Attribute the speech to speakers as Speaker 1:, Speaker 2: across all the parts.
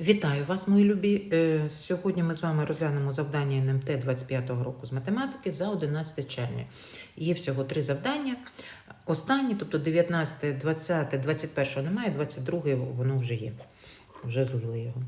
Speaker 1: Вітаю вас, мої любі. Е, Сьогодні ми з вами розглянемо завдання НМТ 25-го року з математики за 11 червня. Є всього три завдання. Останні, тобто 19, 20, 21 немає, 22 воно вже є. Вже злили його.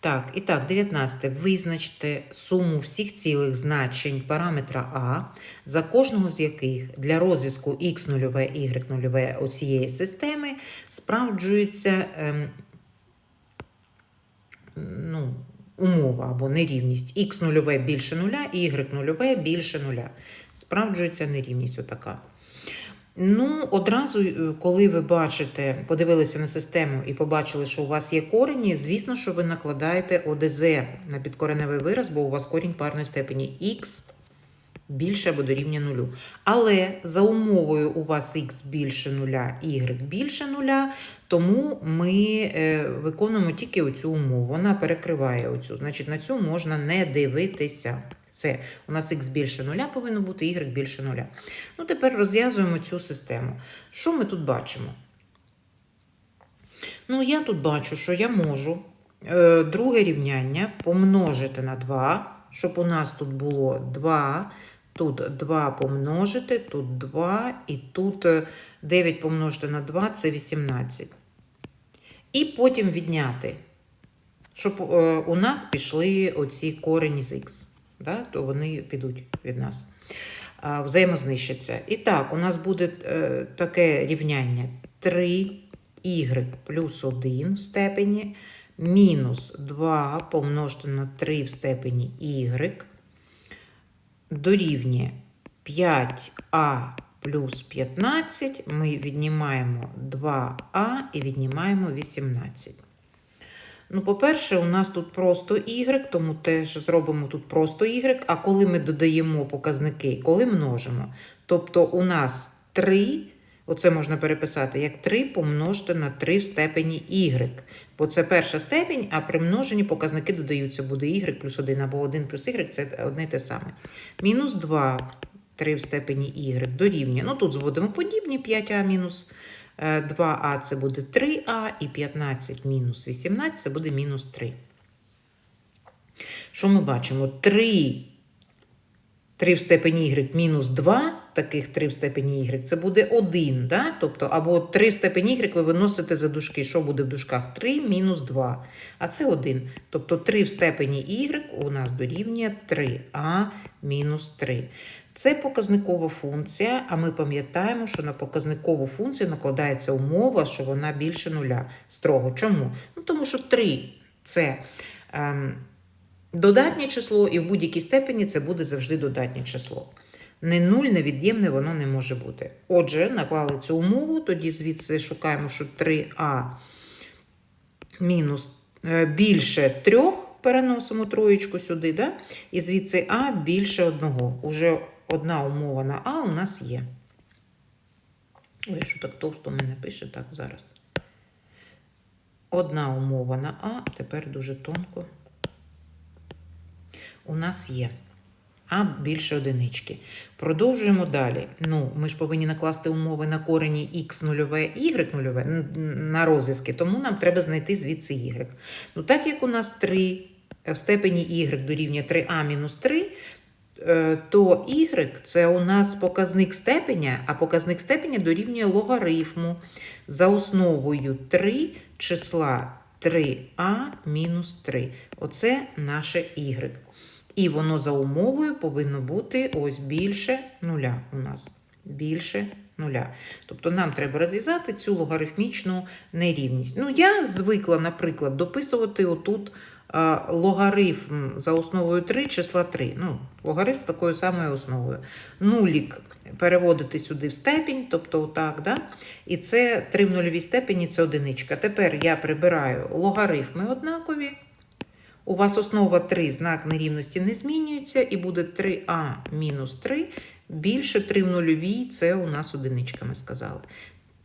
Speaker 1: Так, і так, 19. Визначте суму всіх цілих значень параметра А, за кожного з яких для розв'язку x 0 y 0 оцієї системи справджується ем, ну, умова або нерівність х нульове більше нуля, y нульове більше нуля. Справджується нерівність отака. Ну, одразу, е, коли ви бачите, подивилися на систему і побачили, що у вас є корені, звісно, що ви накладаєте ОДЗ на підкореневий вираз, бо у вас корінь парної степені х більше або дорівнює нулю. Але за умовою у вас х більше нуля, y більше нуля, тому ми е, виконуємо тільки оцю умову. Вона перекриває оцю. Значить, на цю можна не дивитися. Все, у нас х більше нуля повинно бути, y більше нуля. Ну, тепер розв'язуємо цю систему. Що ми тут бачимо? Ну, я тут бачу, що я можу е, друге рівняння помножити на 2, щоб у нас тут було 2, тут 2 помножити, тут 2, і тут е, 9 помножити на 2 це 18. І потім відняти, щоб е, у нас пішли оці корені з х. Да? То вони підуть від нас. Взаємознищаться. І так, у нас буде е, таке рівняння 3y плюс 1 в степені мінус 2 помножити на 3 в степені y дорівнює 5а плюс 15. Ми віднімаємо 2а і віднімаємо 18. Ну, по-перше, у нас тут просто y, тому теж зробимо тут просто y. А коли ми додаємо показники, коли множимо, тобто у нас 3, оце можна переписати як 3 помножити на 3 в степені y. Бо це перша степень, а при множенні показники додаються, буде y плюс 1 або 1 плюс y, це одне й те саме. Мінус 2, 3 в степені y дорівнює. Ну, тут зводимо подібні 5а мінус 2а це буде 3а, і 15 мінус 18 це буде мінус 3. Що ми бачимо? 3, 3 в степені y мінус 2, таких 3 в степені y, це буде 1. Да? Тобто, або 3 в степені y ви виносите за дужки. Що буде в дужках? 3 мінус 2. А це 1. Тобто 3 в степені y у нас дорівнює 3а мінус 3. Це показникова функція, а ми пам'ятаємо, що на показникову функцію накладається умова, що вона більше нуля строго. Чому? Ну, Тому що 3 це ем, додатнє число, і в будь-якій степені це буде завжди додатнє число. Не нуль, невід'ємне воно не може бути. Отже, наклали цю умову, тоді звідси шукаємо, що 3а мінус е, більше 3, переносимо троєчку сюди, да? і звідси а більше одного. Уже одна умова на А у нас є. Ой, що так товсто мене пише, так, зараз. Одна умова на а тепер дуже тонко. У нас є. А більше одинички. Продовжуємо далі. Ну, ми ж повинні накласти умови на корені х нульове, y нульове на розв'язки, тому нам треба знайти звідси y. Ну, так як у нас 3 в степені y дорівнює 3а мінус 3, то y це у нас показник степеня, а показник степеня дорівнює логарифму за основою 3 числа 3а мінус 3. Оце наше y. І воно за умовою повинно бути ось більше нуля у нас. Більше нуля. Тобто нам треба розв'язати цю логарифмічну нерівність. Ну, я звикла, наприклад, дописувати отут логарифм за основою 3 числа 3. Ну, логарифм такою самою основою. Нулік переводити сюди в степінь, тобто отак, да? і це 3 в нульовій степені це одиничка. Тепер я прибираю логарифми однакові. У вас основа 3, знак нерівності не змінюється, і буде 3а мінус 3. Більше 3 в нульовій це у нас одиничка, ми сказали.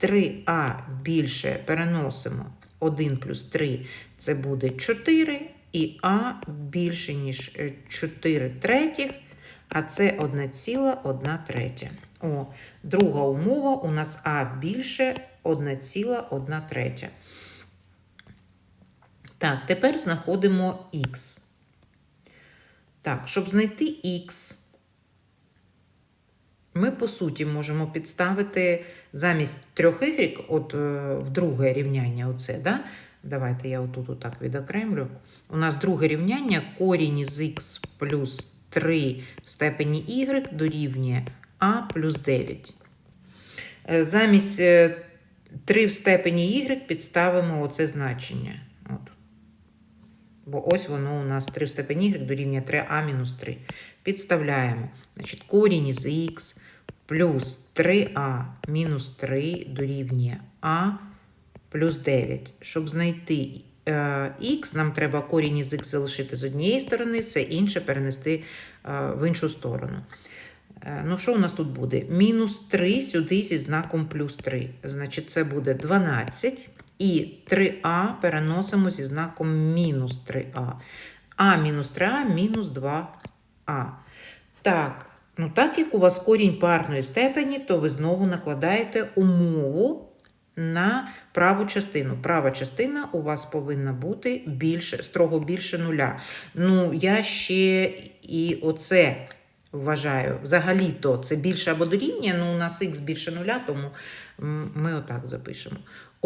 Speaker 1: 3а більше переносимо 1 плюс 3 це буде 4, і А більше, ніж 4 третіх, а це 1,1 третя. О, друга умова у нас А більше 1,1 третя. Так, тепер знаходимо х. Так, щоб знайти х, ми по суті можемо підставити замість 3y, от е, в друге рівняння, оце, да? Давайте я отут отак відокремлю. У нас друге рівняння корінь із х плюс 3 в степені y дорівнює а плюс 9. Е, Замість е, 3 в степені y підставимо оце значення. Бо ось воно у нас 3 в степені y дорівнює 3а мінус 3. Підставляємо. Значить, корінь із х плюс 3а мінус 3 дорівнює а плюс 9. Щоб знайти е, х, нам треба корінь із х залишити з однієї сторони, все інше перенести е, в іншу сторону. Е, Ну, що у нас тут буде? Мінус 3 сюди зі знаком плюс 3. Значить, це буде 12. І 3а переносимо зі знаком мінус 3а. А мінус 3а мінус 2а. Так, ну так як у вас корінь парної степені, то ви знову накладаєте умову на праву частину. Права частина у вас повинна бути більше, строго більше нуля. Ну, я ще і оце вважаю. Взагалі-то це більше або дорівнює, ну у нас х більше нуля, тому ми отак запишемо.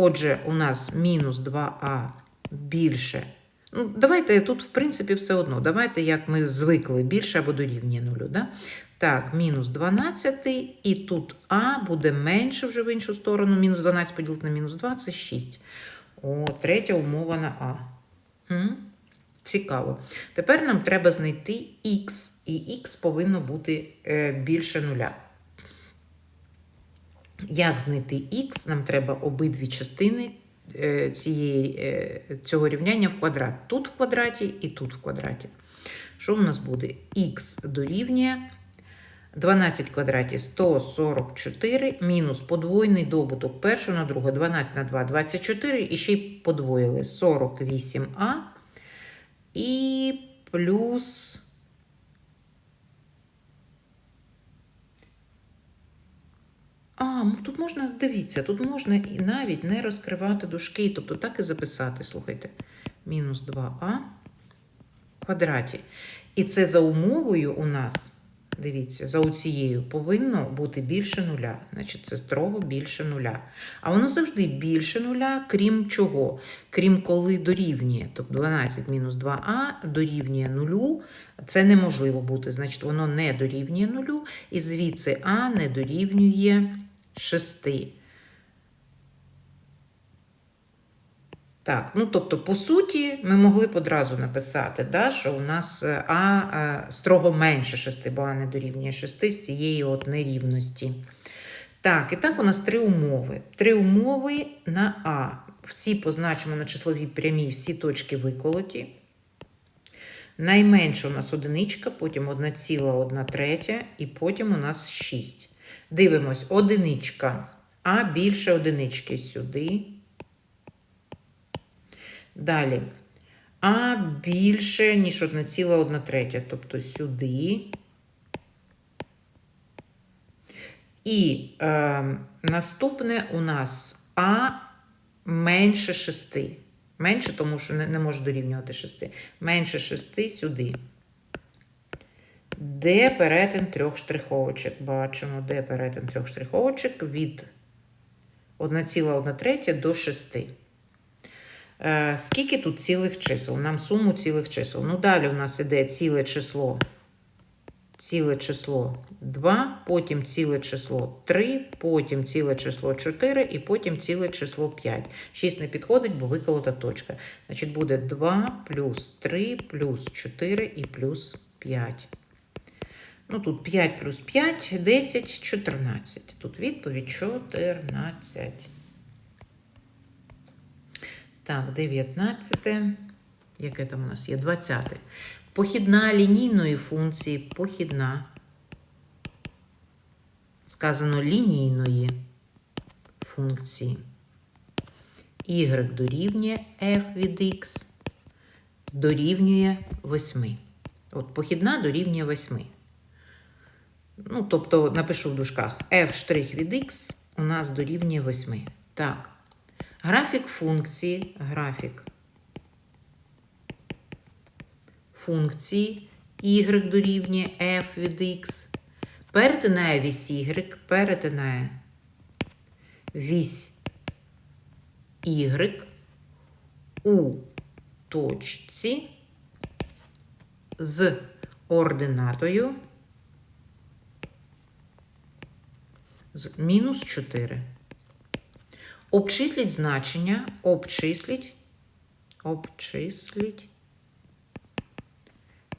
Speaker 1: Отже, у нас мінус 2а більше. Ну, давайте тут, в принципі, все одно. Давайте, як ми звикли, більше або дорівнює нулю. Да? Так, мінус 12, і тут а буде менше вже в іншу сторону. Мінус 12 поділити на мінус 2 це 6. О, третя умова на а. М? Цікаво. Тепер нам треба знайти х, і х повинно бути е, більше нуля. Як знайти х? Нам треба обидві частини е, цієї, е, цього рівняння в квадрат. Тут в квадраті і тут в квадраті. Що в нас буде? х дорівнює 12 в квадраті 144 мінус подвойний добуток першого на друге 12 на 2 24 і ще й подвоїли 48а і плюс А, тут можна, дивіться, тут можна і навіть не розкривати дужки, тобто так і записати, слухайте, мінус 2а в квадраті. І це за умовою у нас, дивіться, за оцією повинно бути більше нуля. Значить, це строго більше нуля. А воно завжди більше нуля, крім чого? Крім коли дорівнює. Тобто 12 мінус 2а дорівнює нулю. Це неможливо бути. Значить, воно не дорівнює нулю, і звідси а не дорівнює 6. Так, ну тобто, по суті, ми могли б одразу написати, да, що у нас е, А е, строго менше 6, бо А не дорівнює 6 з цієї от нерівності. Так, і так у нас три умови. Три умови на А. Всі позначимо на числовій прямій, всі точки виколоті. Найменше у нас одиничка, потім 1,1 третя, і потім у нас 6. Дивимось, одиничка. А більше одинички сюди. Далі. А більше, ніж 1,1 третя, тобто сюди. І е, наступне у нас А менше 6. Менше, тому що не, не може дорівнювати 6. Менше 6 сюди. Де перетин трьох штриховочок? Бачимо, де перетин трьох штриховочок від 1,1 до 6. Е, скільки тут цілих чисел? Нам суму цілих чисел. Ну, далі у нас іде ціле число. Ціле число 2, потім ціле число 3, потім ціле число 4 і потім ціле число 5. 6 не підходить, бо виколота точка. Значить, буде 2 плюс 3 плюс 4 і плюс 5. Ну, тут 5 плюс 5, 10, 14. Тут відповідь 14. Так, 19. Яке там у нас є? 20. Похідна лінійної функції, похідна. Сказано лінійної функції. Y дорівнює f від x дорівнює 8. От похідна дорівнює 8. Ну, тобто, напишу в дужках f' від x у нас дорівнює 8. Так. Графік функції, графік функції y дорівнює f від x, перетинає вісь y, перетинає вісь y у точці з ординатою з мінус 4. Обчисліть значення, обчисліть, обчисліть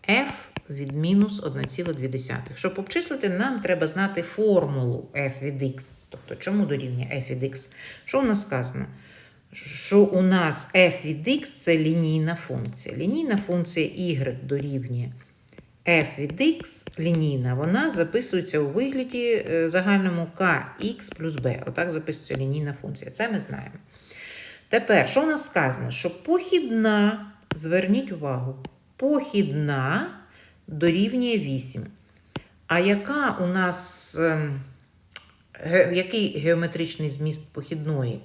Speaker 1: f від мінус 1,2. Щоб обчислити, нам треба знати формулу f від x. Тобто, чому дорівнює f від x? Що у нас сказано? Що у нас f від x це лінійна функція. Лінійна функція y дорівнює f від x лінійна, вона записується у вигляді е, загальному kx плюс b. Отак записується лінійна функція. Це ми знаємо. Тепер, що у нас сказано? Що похідна, зверніть увагу, похідна дорівнює 8. А яка у нас ем, який геометричний зміст похідної?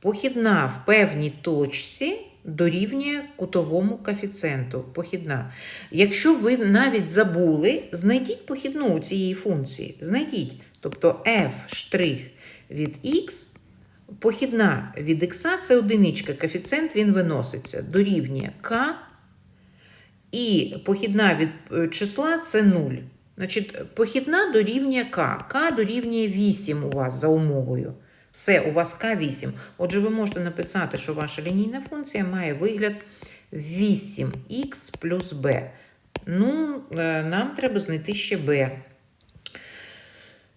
Speaker 1: Похідна в певній точці дорівнює кутовому коефіцієнту. Похідна. Якщо ви навіть забули, знайдіть похідну у цієї функції. Знайдіть. Тобто f' від x, похідна від x це одиничка, коефіцієнт він виноситься, дорівнює k, і похідна від е, числа це 0. Значить, похідна дорівнює k. k дорівнює 8 у вас за умовою. Все, у вас К8. Отже, ви можете написати, що ваша лінійна функція має вигляд 8х плюс b. Ну, е, нам треба знайти ще b.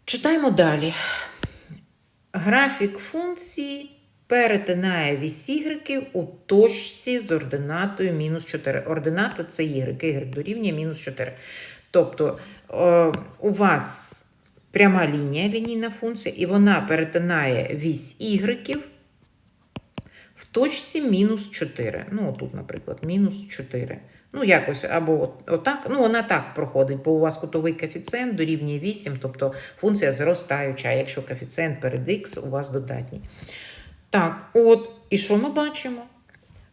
Speaker 1: Читаємо далі. Графік функції перетинає вісь y у точці з ординатою мінус 4. Ордината це y, y дорівнює мінус 4. Тобто е, у вас пряма лінія, лінійна функція, і вона перетинає вісь y в точці мінус 4. Ну, отут, наприклад, мінус 4. Ну, якось, або от- отак. Ну, вона так проходить, бо у вас кутовий коефіцієнт дорівнює 8, тобто функція зростаюча, якщо коефіцієнт перед х у вас додатній. Так, от, і що ми бачимо?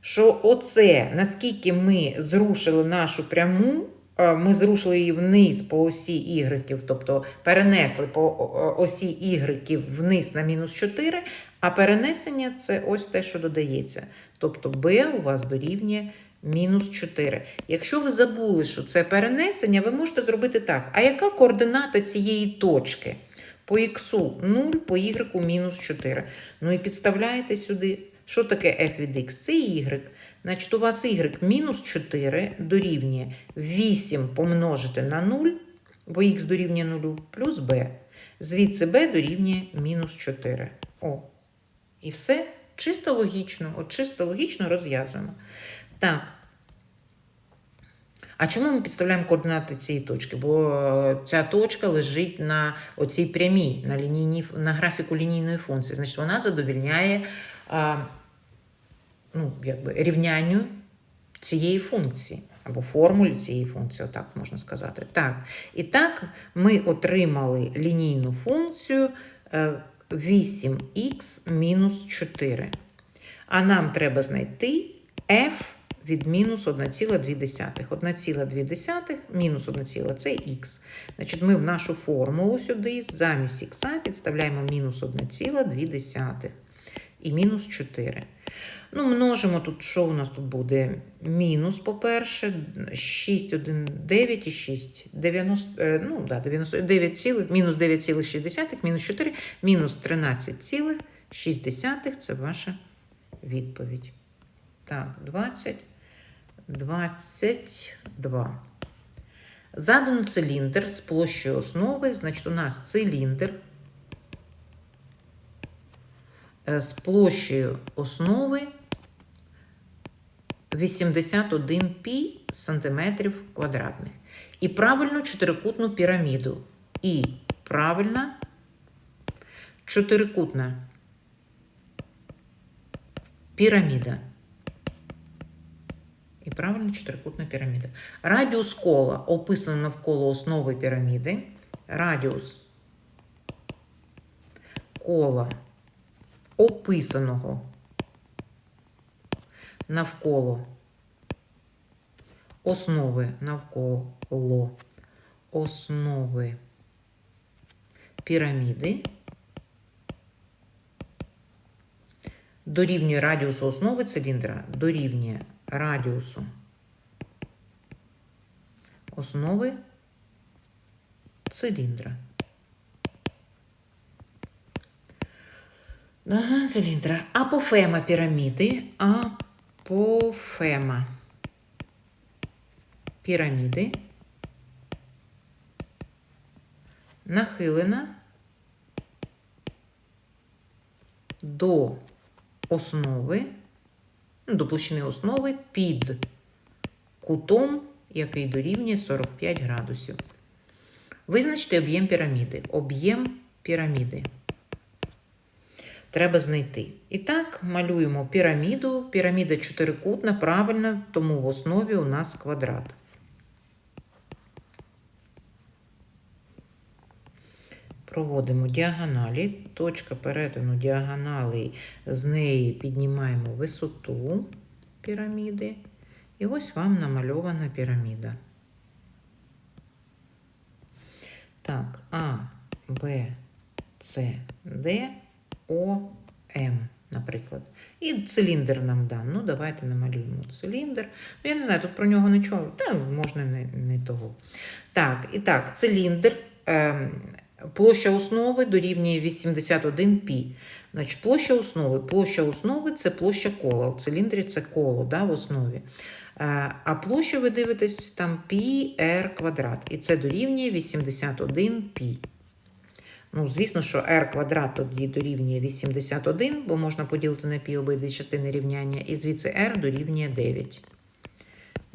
Speaker 1: Що оце, наскільки ми зрушили нашу пряму, ми зрушили її вниз по осі y, тобто перенесли по осі y вниз на мінус 4, а перенесення це ось те, що додається. Тобто b у вас дорівнює мінус 4. Якщо ви забули, що це перенесення, ви можете зробити так. А яка координата цієї точки? По х 0, по y мінус 4. Ну і підставляєте сюди, що таке f від x? Це y. Значить, у вас y мінус 4 дорівнює 8 помножити на 0, бо х дорівнює 0, плюс b. Звідси b дорівнює мінус 4. О. І все чисто логічно. От чисто логічно розв'язуємо. Так. А чому ми підставляємо координати цієї точки? Бо е, ця точка лежить на оцій прямій, на, лінійній, на графіку лінійної функції. Значить, вона задовільняє а, ну, якби, рівнянню цієї функції або формулі цієї функції, отак можна сказати. Так. І так ми отримали лінійну функцію е, 8х мінус 4. А нам треба знайти f від мінус 1,2. 1,2 мінус 1, це х. Значить, ми в нашу формулу сюди замість х підставляємо мінус 1,2 і мінус 4. Ну, множимо тут, що у нас тут буде? Мінус, по-перше, 6, 1, 9 і 6. 90, е, ну, да, 99, цілих, мінус 9,6, мінус 4, мінус 13,6. Це ваша відповідь. Так, 20, 22. Задано циліндр з площею основи, значить, у нас циліндр з площею основи 81 пі сантиметрів квадратних. І правильну чотирикутну піраміду. І правильна чотирикутна піраміда. І правильно чотирикутна піраміда. Радіус кола описано навколо основи піраміди. Радіус кола описаного навколо основи навколо основи піраміди дорівнює радіусу основи циліндра, дорівнює радіусу основи циліндра. Ага, циліндра. Апофема піраміди. Апофема піраміди. Нахилена до основи, ну, до площини основи під кутом, який дорівнює 45 градусів. Визначте об'єм піраміди. Об'єм піраміди. Треба знайти. І так, малюємо піраміду. Піраміда чотирикутна, правильно, тому в основі у нас квадрат. Проводимо діагоналі. Точка перетину діагонали, з неї піднімаємо висоту піраміди. І ось вам намальована піраміда. Так, А, Б, С, Д, О, М, наприклад. І циліндр нам дан. Ну, давайте намалюємо циліндр. Ну, я не знаю, тут про нього нічого, та можна не, не того. Так, і так, циліндр. Ем, Площа основи дорівнює 81 π. Значить, площа основи. Площа основи це площа кола. У циліндрі це коло да, в основі. Е, А площа, ви дивитесь, там π r квадрат. І це дорівнює 81 π. Ну, звісно, що r квадрат тоді дорівнює 81, бо можна поділити на π обидві частини рівняння, і звідси r дорівнює 9.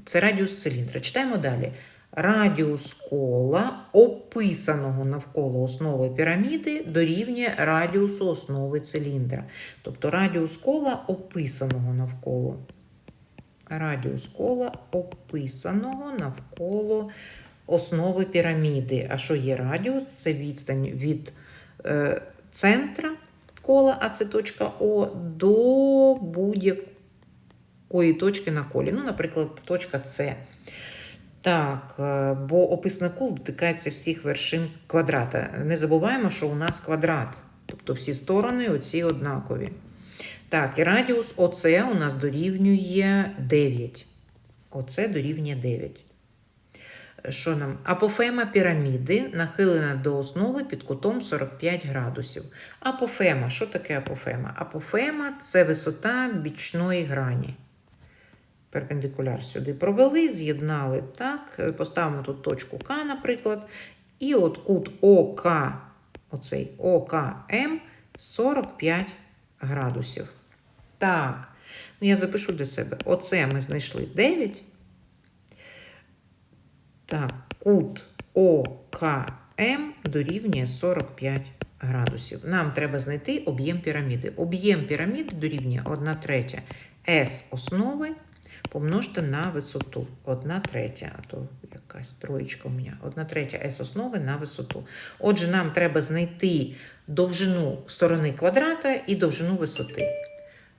Speaker 1: Це радіус циліндра. Читаємо далі. Радіус кола, описаного навколо основи піраміди, дорівнює радіусу основи циліндра. Тобто радіус кола описаного навколо. Радіус кола описаного навколо основи піраміди. А що є радіус? Це відстань від е, центра кола, а це точка О, до будь-якої точки на колі. Ну, наприклад, точка С. Так, е, бо описане коло дотикається всіх вершин квадрата. Не забуваємо, що у нас квадрат, тобто всі сторони оці однакові. Так, і радіус ОЦ у нас дорівнює 9. ОЦ дорівнює 9. Що нам? Апофема піраміди нахилена до основи під кутом 45 градусів. Апофема, що таке апофема? Апофема це висота бічної грані перпендикуляр сюди провели, з'єднали так, поставимо тут точку К, наприклад, і от кут ОК, оцей ОКМ 45 градусів. Так, ну я запишу для себе. Оце ми знайшли 9. Так, кут ОКМ дорівнює 45 градусів. Нам треба знайти об'єм піраміди. Об'єм піраміди дорівнює 1 третя С основи помножте на висоту. 1 третя, а то якась троєчка у мене. 1 третя S основи на висоту. Отже, нам треба знайти довжину сторони квадрата і довжину висоти.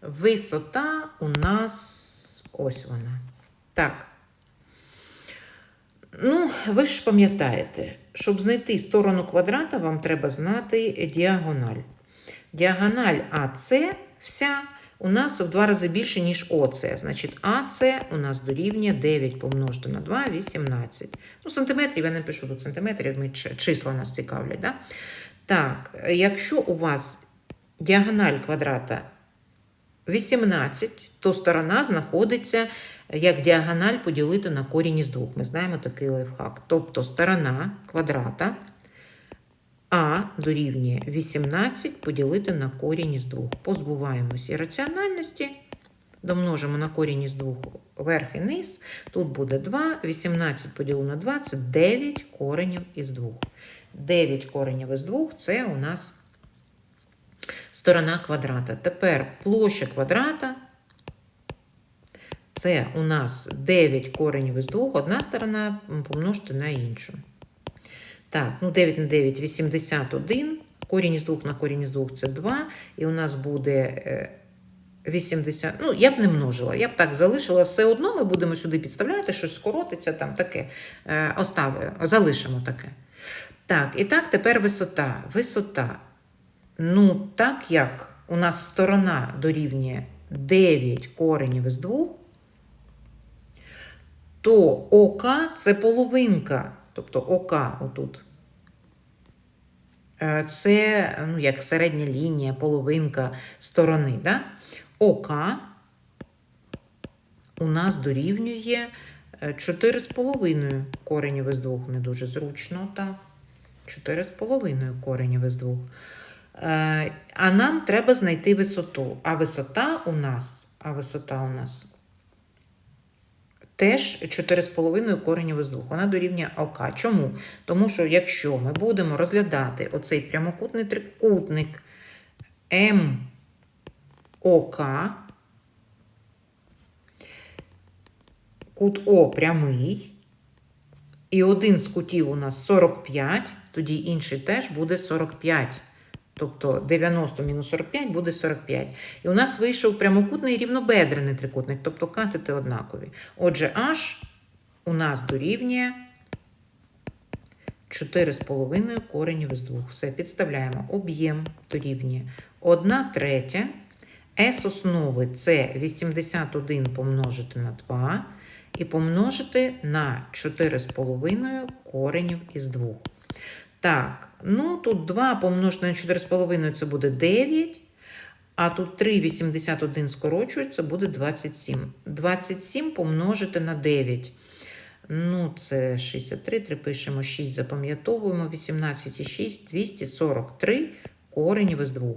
Speaker 1: Висота у нас ось вона. Так. Ну, ви ж пам'ятаєте, щоб знайти сторону квадрата, вам треба знати діагональ. Діагональ АС вся у нас в два рази більше, ніж ОС. Значить, АС у нас дорівнює 9 помножити на 2, 18. Ну, сантиметрів я не пишу тут сантиметрів, ми числа нас цікавлять. Да? Так, якщо у вас діагональ квадрата 18, то сторона знаходиться як діагональ поділити на корінь із двох. Ми знаємо такий лайфхак. Тобто сторона квадрата а дорівнює 18 поділити на корінь із 2. Позбуваємось ірраціональності. Домножимо на корінь із 2 верх і низ. Тут буде 2. 18 поділено на 2 це 9 коренів із 2. 9 коренів із 2 це у нас сторона квадрата. Тепер площа квадрата. Це у нас 9 коренів із 2, одна сторона помножити на іншу. Так, ну 9 на 9 81. Корінь із 2 на корінь із 2 це 2. І у нас буде 80. Ну, я б не множила, я б так залишила. Все одно ми будемо сюди підставляти, щось скоротиться там таке. Е, остави, залишимо таке. Так, і так, тепер висота. Висота. Ну, так як у нас сторона дорівнює 9 коренів із 2, то ОК це половинка. Тобто ОК отут. Е, Це ну, як середня лінія, половинка сторони. Да? ОК у нас дорівнює е, 4,5 коренів із 2. Не дуже зручно, так. 4,5 коренів із 2. Е, А нам треба знайти висоту. А висота у нас, а висота у нас теж 4,5 коренів із 2. Вона дорівнює ОК. Чому? Тому що якщо ми будемо розглядати оцей прямокутний трикутник МОК, кут О прямий, і один з кутів у нас 45, тоді інший теж буде 45. Тобто 90 мінус 45 буде 45. І у нас вийшов прямокутний рівнобедрений трикутник, тобто катети однакові. Отже, H у нас дорівнює 4,5 коренів із 2. Все, підставляємо. Об'єм дорівнює 1 третя. S основи це 81 помножити на 2 і помножити на 4,5 коренів із 2. Так, ну тут 2 помножити на 4,5 це буде 9, а тут 3,81 скорочується, буде 27. 27 помножити на 9. Ну, це 63, 3 пишемо 6, запам'ятовуємо, 18 і 6, 243 коренів із 2.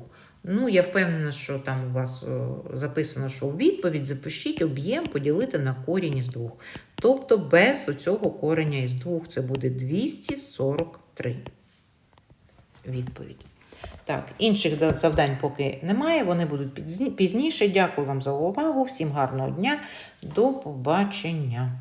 Speaker 1: Ну, я впевнена, що там у вас записано, що у відповідь запишіть об'єм поділити на корінь із 2. Тобто без оцього кореня із 2 це буде 243. Відповідь. Так, інших завдань поки немає, вони будуть пізніше. Дякую вам за увагу. Всім гарного дня. До побачення.